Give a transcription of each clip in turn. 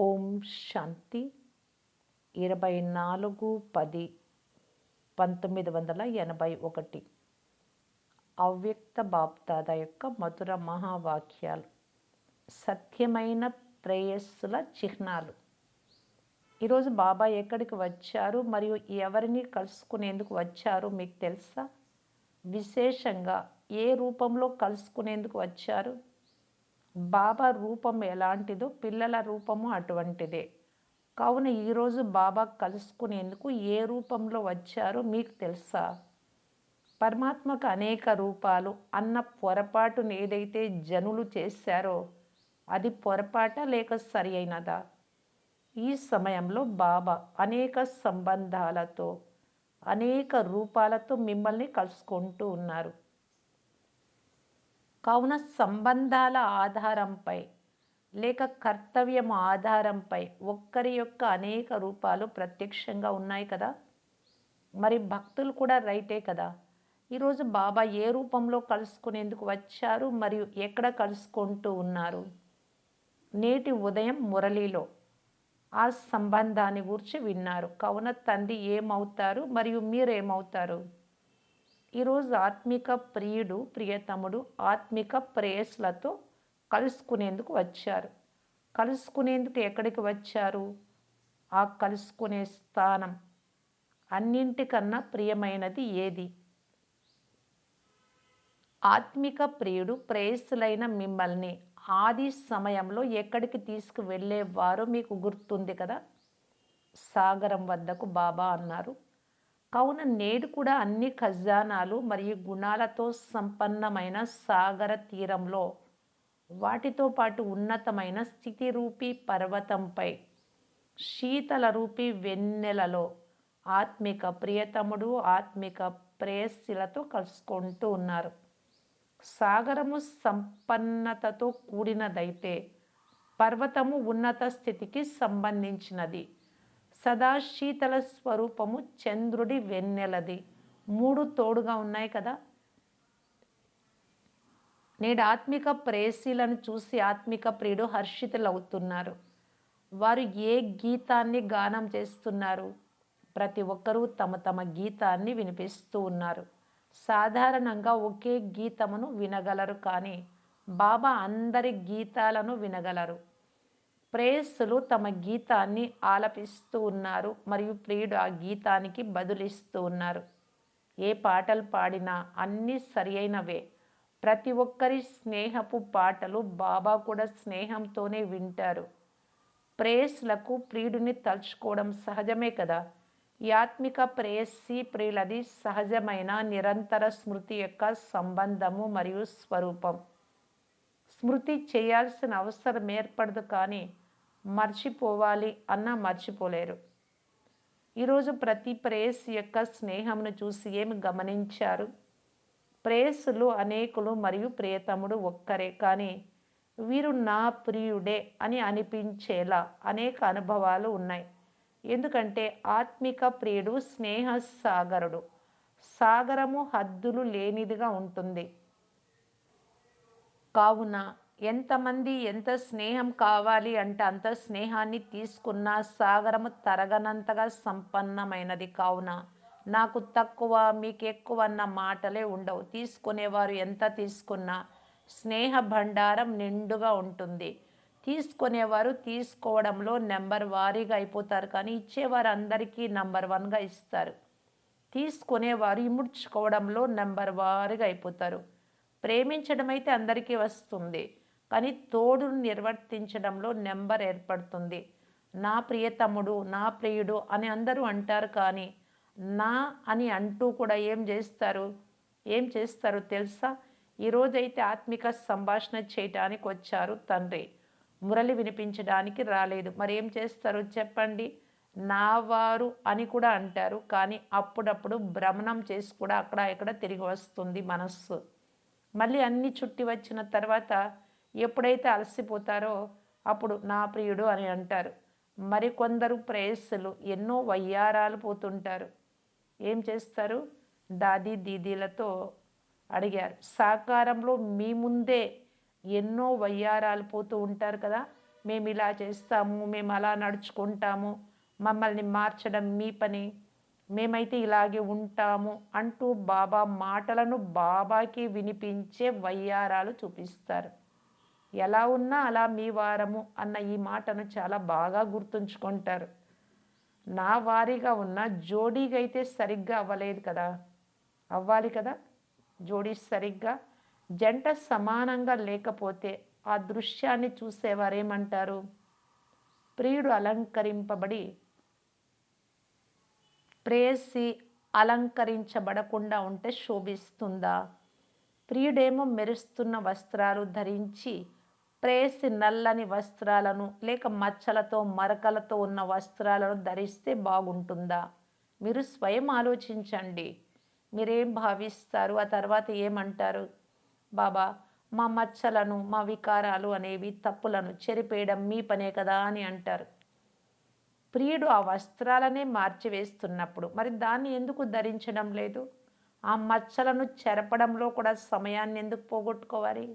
ఓం శాంతి. ఇరవై నాలుగు పది పంతొమ్మిది వందల ఎనభై ఒకటి. అవ్యక్త బాప్దాద యొక్క మధుర మహావాక్యాలు. సత్యమైన ప్రేయస్సుల చిహ్నాలు. ఈరోజు బాబా ఎక్కడికి వచ్చారు? మరియు ఎవరిని కలుసుకునేందుకు వచ్చారు? మీకు తెలుసా? విశేషంగా ఏ రూపంలో కలుసుకునేందుకు వచ్చారు? బాబా రూపం ఎలాంటిదో పిల్లల రూపము అటువంటిదే. కావున ఈరోజు బాబా కలుసుకునేందుకు ఏ రూపంలో వచ్చారో మీకు తెలుసా? పరమాత్మకు అనేక రూపాలు అన్న పొరపాటును ఏదైతే జనులు చేశారో అది పొరపాట లేక సరి అయినదా ఈ సమయంలో బాబా అనేక సంబంధాలతో అనేక రూపాలతో మిమ్మల్ని కలుసుకుంటూ ఉన్నారు. కావున సంబంధాల ఆధారంపై లేక కర్తవ్యం ఆధారంపై ఒక్కరి యొక్క అనేక రూపాలు ప్రత్యక్షంగా ఉన్నాయి కదా? మరి భక్తులు కూడా రైటే కదా? ఈరోజు బాబా ఏ రూపంలో కలుసుకునేందుకు వచ్చారు? మరియు ఎక్కడ కలుసుకుంటూ ఉన్నారు? నేటి ఉదయం మురళిలో ఆ సంబంధాన్ని గురించి విన్నారు. కావున తండ్రి ఏమవుతారు? మరియు మీరేమవుతారు? ఈరోజు ఆత్మిక ప్రియుడు ప్రియతముడు ఆత్మిక ప్రేయస్లతో కలుసుకునేందుకు వచ్చారు. కలుసుకునేందుకు ఎక్కడికి వచ్చారు? ఆ కలుసుకునే స్థానం అన్నింటికన్నా ప్రియమైనది ఏది? ఆత్మిక ప్రియుడు ప్రేయస్సులైన మిమ్మల్ని ఆది సమయంలో ఎక్కడికి తీసుకువెళ్ళేవారో మీకు గుర్తుంది కదా? సాగరం వద్దకు బాబా అన్నారు. కావున నేడు కూడా అన్ని ఖజానాలు మరియు గుణాలతో సంపన్నమైన సాగర తీరంలో వాటితో పాటు ఉన్నతమైన స్థితి రూపి పర్వతంపై శీతల రూపి వెన్నెలలో ఆత్మిక ప్రియతముడు ఆత్మిక ప్రేయస్సులతో కలుసుకుంటూ ఉన్నారు. సాగరము సంపన్నతతో కూడినదైతే పర్వతము ఉన్నత స్థితికి సంబంధించినది. సదాశీతల స్వరూపము చంద్రుడి వెన్నెలది. మూడు తోడుగా ఉన్నాయి కదా? నేడు ఆత్మిక ప్రేయసీలను చూసి ఆత్మిక ప్రియుడు హర్షితులవుతున్నారు. వారు ఏ గీతాన్ని గానం చేస్తున్నారు? ప్రతి ఒక్కరూ తమ తమ గీతాన్ని వినిపిస్తూ ఉన్నారు. సాధారణంగా ఒకే గీతమును వినగలరు కానీ బాబా అందరి గీతాలను వినగలరు. ప్రేయస్సులు తమ గీతాన్ని ఆలపిస్తూ ఉన్నారు మరియు ప్రియుడు ఆ గీతానికి బదులిస్తూ ఉన్నారు. ఏ పాటలు పాడినా అన్నీ సరి అయినవే ప్రతి ఒక్కరి స్నేహపు పాటలు బాబా కూడా స్నేహంతోనే వింటారు. ప్రేయస్లకు ప్రియుడిని తలుచుకోవడం సహజమే కదా? ఈ ఆత్మిక ప్రేయస్సి ప్రియులది సహజమైన నిరంతర స్మృతి యొక్క సంబంధము మరియు స్వరూపం. స్మృతి చేయాల్సిన అవసరం ఏర్పడదు కానీ మర్చిపోవాలి అన్నా మర్చిపోలేరు. ఈరోజు ప్రతి ప్రేయస్ యొక్క స్నేహమును చూసి ఏమి గమనించారు? ప్రేయస్సులు అనేకులు మరియు ప్రియతముడు ఒక్కరే కానీ వీరు నా ప్రియుడే అని అనిపించేలా అనేక అనుభవాలు ఉన్నాయి. ఎందుకంటే ఆత్మిక ప్రియుడు స్నేహ సాగరుడు సాగరము హద్దులు లేనిదిగా ఉంటుంది. కావున ఎంతమంది ఎంత స్నేహం కావాలి అంటే అంత స్నేహాన్ని తీసుకున్న సాగరము తరగనంతగా సంపన్నమైనది కావున. నాకు తక్కువ మీకు ఎక్కువ అన్న మాటలే ఉండవు. తీసుకునేవారు ఎంత తీసుకున్నా స్నేహ భండారం నిండుగా ఉంటుంది. తీసుకునేవారు తీసుకోవడంలో నెంబర్ వారీగా అయిపోతారు కానీ ఇచ్చేవారు అందరికీ నెంబర్ వన్గా ఇస్తారు. తీసుకునేవారు ఇముడ్చుకోవడంలో నెంబర్ వారీగా అయిపోతారు. ప్రేమించడం అయితే అందరికీ వస్తుంది. కానీ తోడును నిర్వర్తించడంలో నెంబర్ ఏర్పడుతుంది. నా ప్రియతముడు నా ప్రియుడు అని అందరూ అంటారు కానీ నా అని అంటూ కూడా ఏం చేస్తారు? ఏం చేస్తారు తెలుసా? ఈరోజైతే ఆత్మిక సంభాషణ చేయటానికి వచ్చారు తండ్రి. మురళి వినిపించడానికి రాలేదు. మరి ఏం చేస్తారు చెప్పండి? నా వారు అని కూడా అంటారు కానీ అప్పుడప్పుడు భ్రమణం చేసి కూడా అక్కడ ఇక్కడ తిరిగి వస్తుంది మనస్సు. మళ్ళీ అన్ని చుట్టి వచ్చిన తర్వాత ఎప్పుడైతే అలసిపోతారో అప్పుడు నా ప్రియుడు అని అంటారు. మరికొందరు ప్రేయస్సులు ఎన్నో వయ్యారాలు పోతుంటారు. ఏం చేస్తారు? దాదీ దీదీలతో అడిగారు. సాకారంలో మీ ముందే ఎన్నో వయ్యారాలు పోతూ ఉంటారు కదా? మేము ఇలా చేస్తాము మేము అలా నడుచుకుంటాము మమ్మల్ని మార్చడం మీ పని. మేమైతే ఇలాగే ఉంటాము అంటూ బాబా మాటలను బాబాకి వినిపించే వయ్యారాలు చూపిస్తారు. ఎలా ఉన్నా అలా మీ వారము అన్న ఈ మాటను చాలా బాగా గుర్తుంచుకుంటారు. నా వారీగా ఉన్న జోడీగా అయితే సరిగ్గా అవ్వలేదు కదా. అవ్వాలి కదా. జోడీ సరిగ్గా జంట సమానంగా లేకపోతే ఆ దృశ్యాన్ని చూసేవారేమంటారు? ప్రియుడు అలంకరింపబడి ప్రేయసి అలంకరించబడకుండా ఉంటే శోభిస్తుందా? ప్రియుడేమో మెరుస్తున్న వస్త్రాలు ధరించి ప్రేయసి నల్లని వస్త్రాలను లేక మచ్చలతో మరకలతో ఉన్న వస్త్రాలను ధరిస్తే బాగుంటుందా? మీరు స్వయం ఆలోచించండి. మీరేం భావిస్తారు? ఆ తర్వాత ఏమంటారు? బాబా మా మచ్చలను మా వికారాలు అనేవి తప్పులను చెరిపేయడం మీ పనే కదా అని అంటారు. ప్రియుడు ఆ వస్త్రాలనే మార్చివేస్తున్నప్పుడు మరి దాన్ని ఎందుకు ధరించడం లేదు? ఆ మచ్చలను చెరపడంలో కూడా సమయాన్ని ఎందుకు పోగొట్టుకోవాలి?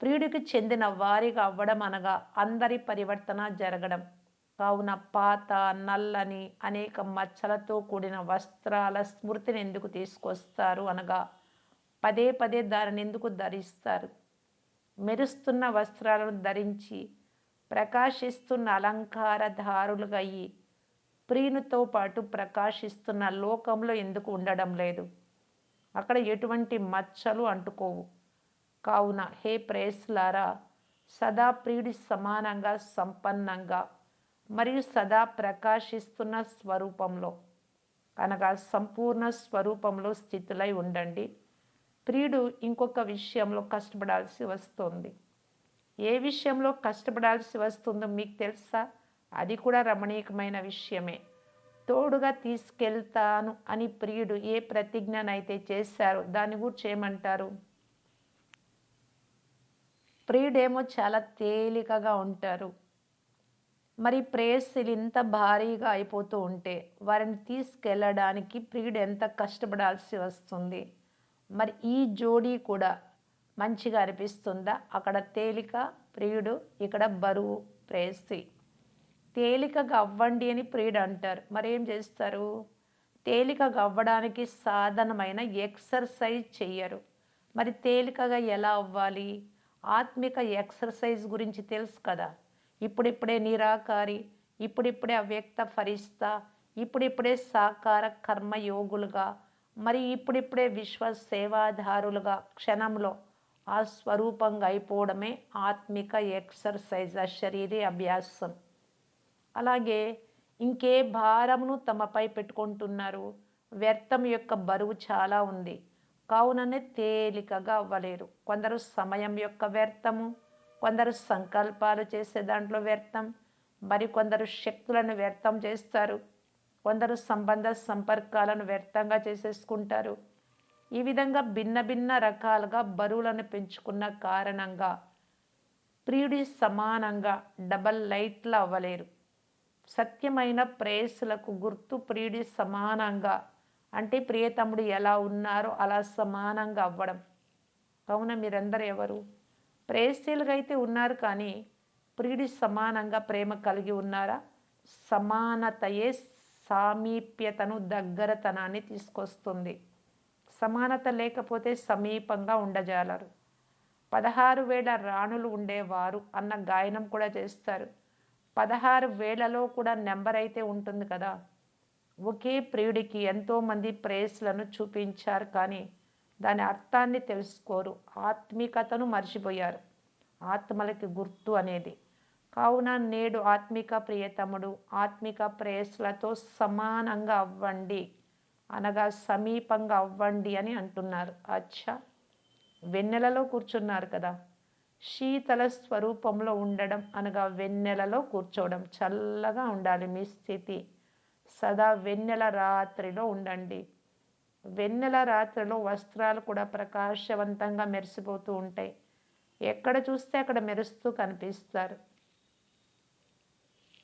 ప్రియుడికి చెందిన వారిగా అవ్వడం అనగా అందరి పరివర్తన జరగడం. కావున పాత నల్లని అనేక మచ్చలతో కూడిన వస్త్రాల స్మృతిని ఎందుకు తీసుకొస్తారు అనగా పదే పదే దానిని ఎందుకు ధరిస్తారు? మెరుస్తున్న వస్త్రాలను ధరించి ప్రకాశిస్తున్న అలంకారధారులుగా అయ్యి ప్రియునితో పాటు ప్రకాశిస్తున్న లోకంలో ఎందుకు ఉండడం లేదు? అక్కడ ఎటువంటి మచ్చలు అంటుకోవు. కావున హే ప్రేయస్లారా సదా ప్రియుడి సమానంగా సంపన్నంగా మరియు సదా ప్రకాశిస్తున్న స్వరూపంలో అనగా సంపూర్ణ స్వరూపంలో స్థితులై ఉండండి. ప్రియుడు ఇంకొక విషయంలో కష్టపడాల్సి వస్తుంది. ఏ విషయంలో కష్టపడాల్సి వస్తుందో మీకు తెలుసా? అది కూడా రమణీయకమైన విషయమే. తోడుగా తీసుకెళ్తాను అని ప్రియుడు ఏ ప్రతిజ్ఞనైతే చేశారో దాన్ని గురించి ఏమంటారు? ప్రియుడేమో చాలా తేలికగా ఉంటారు. మరి ప్రేయస్సులు ఇంత భారీగా అయిపోతూ ఉంటే వారిని తీసుకెళ్ళడానికి ప్రియుడు ఎంత కష్టపడాల్సి వస్తుంది? మరి ఈ జోడీ కూడా మంచిగా అనిపిస్తుందా? అక్కడ తేలిక ప్రియుడు ఇక్కడ బరువు ప్రేయసి తేలికగా అవ్వండి అని ప్రియుడు అంటారు. మరి ఏం చేస్తారు? తేలికగా అవ్వడానికి సాధనమైన ఎక్సర్సైజ్ చెయ్యరు. మరి తేలికగా ఎలా అవ్వాలి? ఆత్మిక ఎక్సర్సైజ్ గురించి తెలుసు కదా. ఇప్పుడిప్పుడే నిరాకారి ఇప్పుడిప్పుడే అవ్యక్త ఫరిస్తా ఇప్పుడిప్పుడే సాకార కర్మయోగులుగా మరి ఇప్పుడిప్పుడే విశ్వ సేవాదారులుగా క్షణంలో ఆ స్వరూపంగా అయిపోవడమే ఆత్మిక ఎక్సర్సైజ్ ఆ శరీర అభ్యాసం. అలాగే ఇంకే భారమును తమపై పెట్టుకుంటున్నారు. వ్యర్థం యొక్క బరువు చాలా ఉంది. కావుననే తేలికగా అవ్వలేరు కొందరు సమయం యొక్క వ్యర్థము కొందరు సంకల్పాలు చేసే దాంట్లో వ్యర్థం మరి కొందరు శక్తులను వ్యర్థం చేస్తారు. కొందరు సంబంధ సంపర్కాలను వ్యర్థంగా చేసేసుకుంటారు. ఈ విధంగా భిన్న భిన్న రకాలుగా బరువులను పెంచుకున్న కారణంగా ప్రియుడి సమానంగా డబల్ లైట్లు అవ్వలేరు. సత్యమైన ప్రేయసులకు గుర్తు ప్రియుడి సమానంగా అంటే ప్రియతముడు ఎలా ఉన్నారో అలా సమానంగా అవ్వడం. కావున మీరందరూ ఎవరు? ప్రేస్తీలుగా అయితే ఉన్నారు కానీ ప్రియుడి సమానంగా ప్రేమ కలిగి ఉన్నారా? సమానతయే సామీప్యతను దగ్గరతనాన్ని తీసుకొస్తుంది. సమానత లేకపోతే సమీపంగా ఉండజాలరు. పదహారు వేల రాణులు ఉండేవారు అన్న గాయనం కూడా చేస్తారు. పదహారు వేలలో కూడా నెంబర్ అయితే ఉంటుంది కదా. ఒకే ప్రియుడికి ఎంతోమంది ప్రేయస్లను చూపించారు కానీ దాని అర్థాన్ని తెలుసుకోరు. ఆత్మికతను మర్చిపోయారు. ఆత్మలకి గుర్తు అనేది. కావున నేడు ఆత్మిక ప్రియతముడు ఆత్మిక ప్రేయస్లతో సమానంగా అవ్వండి. అనగా సమీపంగా అవ్వండి అని అంటున్నారు. అచ్చా! వెన్నెలలో కూర్చున్నారు కదా. శీతల స్వరూపంలో ఉండడం అనగా వెన్నెలలో కూర్చోవడం. చల్లగా ఉండాలి మీ స్థితి. సదా వెన్నెల రాత్రిలో ఉండండి. వెన్నెల రాత్రిలో వస్త్రాలు కూడా ప్రకాశవంతంగా మెరిసిపోతూ ఉంటాయి. ఎక్కడ చూస్తే అక్కడ మెరుస్తూ కనిపిస్తారు.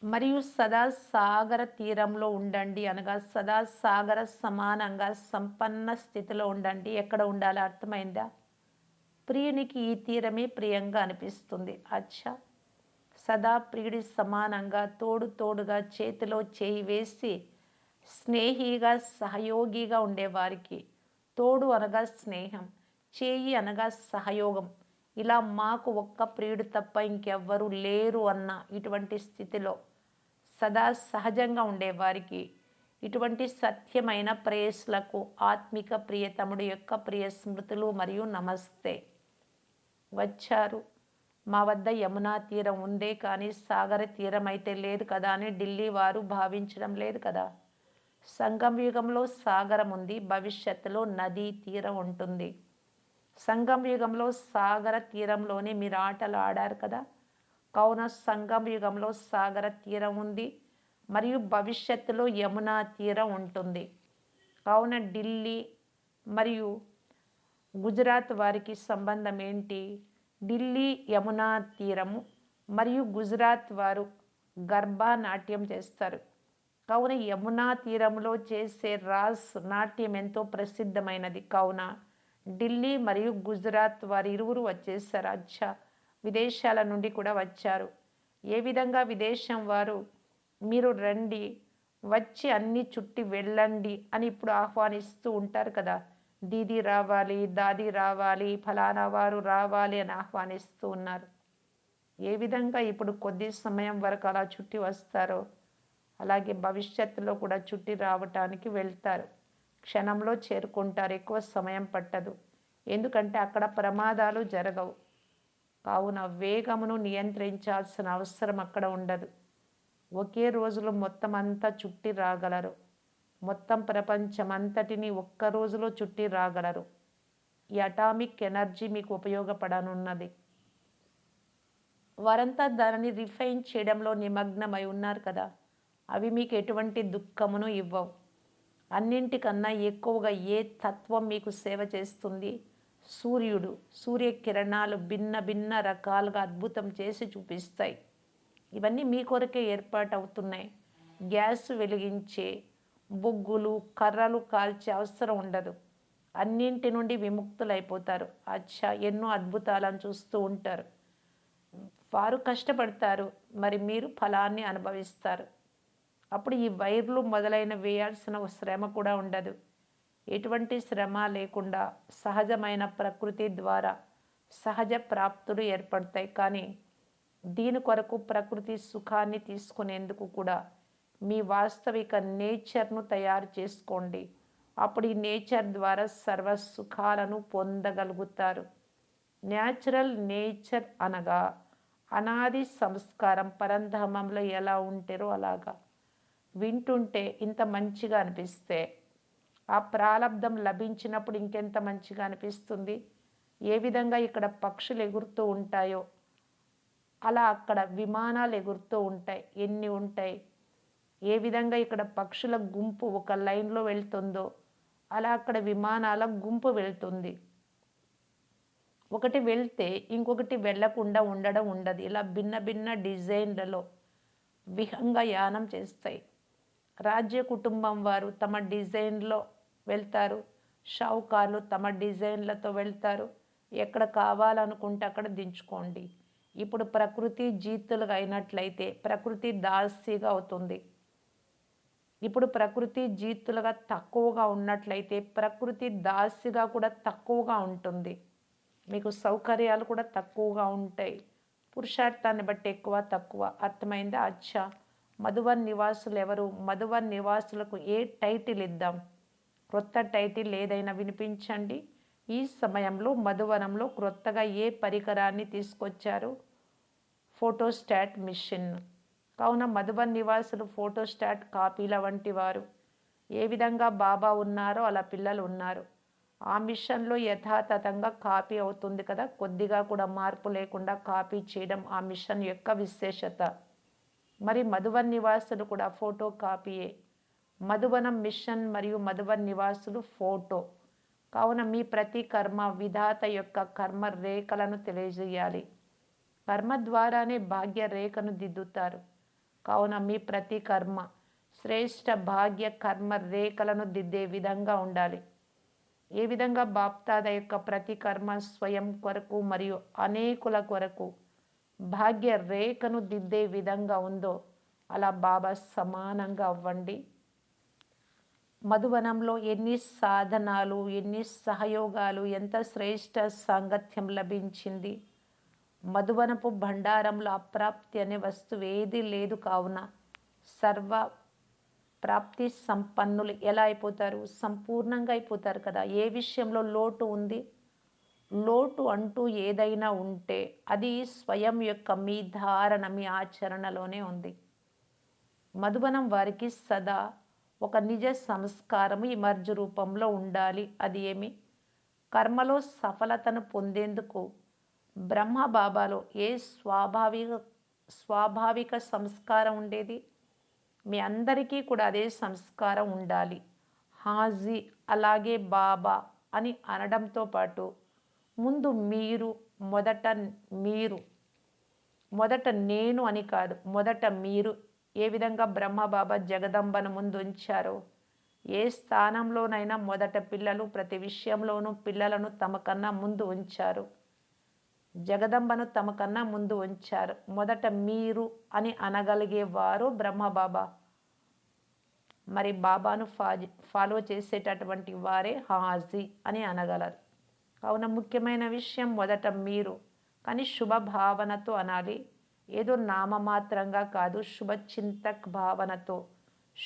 మరియు సదా సాగర తీరంలో ఉండండి అనగా సదా సాగర సమానంగా సంపన్న స్థితిలో ఉండండి. ఎక్కడ ఉండాలి అర్థమైందా? ప్రియునికి ఈ తీరమే ప్రియంగా అనిపిస్తుంది. అచ్చా! సదా ప్రియుడి సమానంగా తోడు తోడుగా చేతిలో చేయి వేసి స్నేహిగా సహయోగిగా ఉండేవారికి తోడు అనగా స్నేహం చేయి అనగా సహయోగం. ఇలా మాకు ఒక్క ప్రియుడు తప్ప ఇంకెవ్వరూ లేరు అన్న ఇటువంటి స్థితిలో సదా సహజంగా ఉండేవారికి ఇటువంటి సత్యమైన ప్రేయస్లకు ఆత్మిక ప్రియతముడు యొక్క ప్రియ స్మృతులు మరియు నమస్తే. వచ్చారు. మా వద్ద యమునా తీరం ఉందే కానీ సాగర తీరం అయితే లేదు కదా అని ఢిల్లీ వారు భావించడం లేదు కదా. సంగం యుగంలో సాగరం ఉంది భవిష్యత్తులో నదీ తీరం ఉంటుంది. సంగం యుగంలో సాగర తీరంలోనే మీరు ఆటలు ఆడారు కదా. కావున సంగం యుగంలో సాగర తీరం ఉంది మరియు భవిష్యత్తులో యమునా తీరం ఉంటుంది. కావున ఢిల్లీ మరియు గుజరాత్ వారికి సంబంధం ఏంటి? ఢిల్లీ యమునా తీరము మరియు గుజరాత్ వారు గర్భా నాట్యం చేస్తారు. కావున యమునా తీరంలో చేసే రాస్ నాట్యం ఎంతో ప్రసిద్ధమైనది. కావున ఢిల్లీ మరియు గుజరాత్ వారి ఇరువురు వచ్చేసారు అచ్చా విదేశాల నుండి కూడా వచ్చారు. ఏ విధంగా విదేశం వారు మీరు రండి వచ్చి అన్ని చుట్టి వెళ్ళండి అని ఇప్పుడు ఆహ్వానిస్తూ ఉంటారు కదా. దీది రావాలి దాది రావాలి ఫలానా వారు రావాలి అని ఆహ్వానిస్తూ ఉన్నారు. ఏ విధంగా ఇప్పుడు కొద్ది సమయం వరకు అలా చుట్టి వస్తారో అలాగే భవిష్యత్తులో కూడా చుట్టి రావటానికి వెళ్తారు. క్షణంలో చేరుకుంటారు ఎక్కువ సమయం పట్టదు. ఎందుకంటే అక్కడ ప్రమాదాలు జరగవు. కావున వేగమును నియంత్రించాల్సిన అవసరం అక్కడ ఉండదు. ఒకే రోజులో మొత్తం అంతా చుట్టి రాగలరు. మొత్తం ప్రపంచం అంతటిని ఒక్క రోజులో చుట్టి రాగలరు. ఈ అటామిక్ ఎనర్జీ మీకు ఉపయోగపడనున్నది. వారంతా దానిని రిఫైన్ చేయడంలో నిమగ్నమై ఉన్నారు కదా. అవి మీకు ఎటువంటి దుఃఖమును ఇవ్వవు. అన్నింటికన్నా ఎక్కువగా ఏ తత్వం మీకు సేవ చేస్తుంది? సూర్యుడు సూర్యకిరణాలు భిన్న భిన్న రకాలుగా అద్భుతం చేసి చూపిస్తాయి. ఇవన్నీ మీ కొరకే ఏర్పాటు అవుతున్నాయి గ్యాస్ వెలిగించే బొగ్గులు కర్రలు కాల్చే అవసరం ఉండదు. అన్నింటి నుండి విముక్తులైపోతారు. అచ్చా ఎన్నో అద్భుతాలను చూస్తూ ఉంటారు. వారు కష్టపడతారు. మరి మీరు ఫలాన్ని అనుభవిస్తారు. అప్పుడు ఈ వైర్లు మొదలైన వేయాల్సిన శ్రమ కూడా ఉండదు. ఎటువంటి శ్రమ లేకుండా సహజమైన ప్రకృతి ద్వారా సహజ ప్రాప్తులు ఏర్పడతాయి. కానీ దీని కొరకు ప్రకృతి సుఖాన్ని తీసుకునేందుకు కూడా మీ వాస్తవిక నేచర్ను తయారు చేసుకోండి. అప్పుడు ఈ నేచర్ ద్వారా సర్వ సుఖాలను పొందగలుగుతారు. న్యాచురల్ నేచర్ అనగా అనాది సంస్కారం పరంధామంలో ఎలా ఉంటారో అలాగా. వింటుంటే ఇంత మంచిగా అనిపిస్తే ఆ ప్రారంధం లభించినప్పుడు ఇంకెంత మంచిగా అనిపిస్తుంది? ఏ విధంగా ఇక్కడ పక్షులు ఎగురుతూ ఉంటాయో అలా అక్కడ విమానాలు ఎగురుతూ ఉంటాయి. ఎన్ని ఉంటాయి? ఏ విధంగా ఇక్కడ పక్షుల గుంపు ఒక లైన్లో వెళ్తుందో అలా అక్కడ విమానాల గుంపు వెళ్తుంది. ఒకటి వెళ్తే ఇంకొకటి వెళ్ళకుండా ఉండడం ఉండదు. ఇలా భిన్న భిన్న డిజైన్లలో విహంగా యానం చేస్తాయి. రాజ్య కుటుంబం వారు తమ డిజైన్లో వెళ్తారు. షావుకారులు తమ డిజైన్లతో వెళ్తారు. ఎక్కడ కావాలనుకుంటే అక్కడ దించుకోండి. ఇప్పుడు ప్రకృతి జీతులుగా అయినట్లయితే ప్రకృతి దాసిగా అవుతుంది. ఇప్పుడు ప్రకృతి జీతులుగా తక్కువగా ఉన్నట్లయితే ప్రకృతి దాసిగా కూడా తక్కువగా ఉంటుంది. మీకు సౌకర్యాలు కూడా తక్కువగా ఉంటాయి. పురుషార్థాన్ని బట్టి ఎక్కువ తక్కువ. అర్థమైందా? అచ్చా. మధువన్ నివాసులు ఎవరు? మధువన్ నివాసులకు ఏ టైటిల్ ఇద్దాం? క్రొత్త టైటిల్ ఏదైనా వినిపించండి. ఈ సమయంలో మధువనంలో క్రొత్తగా ఏ పరికరాన్ని తీసుకొచ్చారు? Photostat machine. కావున మధుబన్ నివాసులు ఫోటోస్టాట్ కాపీల వంటి వారు. ఏ విధంగా బాబా ఉన్నారో అలా పిల్లలు ఉన్నారు. ఆ మిషన్లో యథాతథంగా కాపీ అవుతుంది కదా కొద్దిగా కూడా మార్పు లేకుండా కాపీ చేయడం ఆ మిషన్ యొక్క విశేషత. మరి మధువన్ నివాసులు కూడా ఫోటో కాపీయే. మధువనం మిషన్ మరియు మధువన్ నివాసులు ఫోటో. కావున మీ ప్రతి కర్మ విధాత యొక్క కర్మ రేఖలను తెలియజేయాలి. కర్మ ద్వారానే భాగ్య రేఖను దిద్దుతారు. కావున మీ ప్రతి కర్మ శ్రేష్ట భాగ్య కర్మ రేఖలను దిద్దే విధంగా ఉండాలి. ఏ విధంగా బాప్తాద యొక్క ప్రతి కర్మ స్వయం కొరకు మరియు అనేకుల కొరకు భాగ్య రేఖను దిద్దే విధంగా ఉందో అలా బాబా సమానంగా అవ్వండి. మధువనంలో ఎన్ని సాధనాలు ఎన్ని సహయోగాలు ఎంత శ్రేష్ట సాంగత్యం లభించింది. మధువనపు భండారంలో అప్రాప్తి అనే వస్తువు ఏది లేదు కావున సర్వ ప్రాప్తి సంపన్నులు ఎలా అయిపోతారు? సంపూర్ణంగా అయిపోతారు కదా. ఏ విషయంలో లోటు ఉంది? లోటు అంటూ ఏదైనా ఉంటే అది స్వయం యొక్క మీ ధారణ మీ ఆచరణలోనే ఉంది. మధుబనం వారికి సదా ఒక నిజ సంస్కారం ఈ మర్జు రూపంలో ఉండాలి. అది ఏమి? కర్మలో సఫలతను పొందేందుకు బ్రహ్మ బాబాలో ఏ స్వాభావిక స్వాభావిక సంస్కారం ఉండేది? మీ అందరికీ కూడా అదే సంస్కారం ఉండాలి. హాజీ అలాగే బాబా అని అనడంతో పాటు ముందు మీరు మొదట మీరు. మొదట నేను అని కాదు మొదట మీరు. ఏ విధంగా బ్రహ్మబాబా జగదంబను ముందు ఉంచారో ఏ స్థానంలోనైనా మొదట పిల్లలు ప్రతి విషయంలోనూ పిల్లలను తమ కన్నా ముందు ఉంచారు. జగదంబను తమ కన్నా ముందు ఉంచారు. మొదట మీరు అని అనగలిగేవారు బ్రహ్మబాబా. మరి బాబాను ఫాజీ ఫాలో చేసేటటువంటి వారే హాజీ అని అనగలరు. కావున ముఖ్యమైన విషయం మొదట మీరు. కానీ శుభ భావనతో అనాలి. ఏదో నామమాత్రంగా కాదు శుభచింతక్ భావనతో.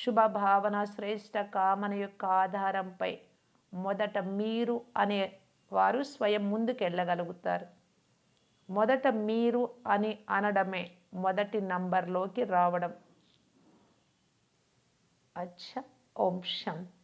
శుభ భావన శ్రేష్ట కామన యొక్క ఆధారంపై మొదట మీరు అనే వారు స్వయం ముందుకెళ్ళగలుగుతారు. మొదట మీరు అని అనడమే మొదటి నంబర్లోకి రావడం. అచ్చా ఓం శాంతి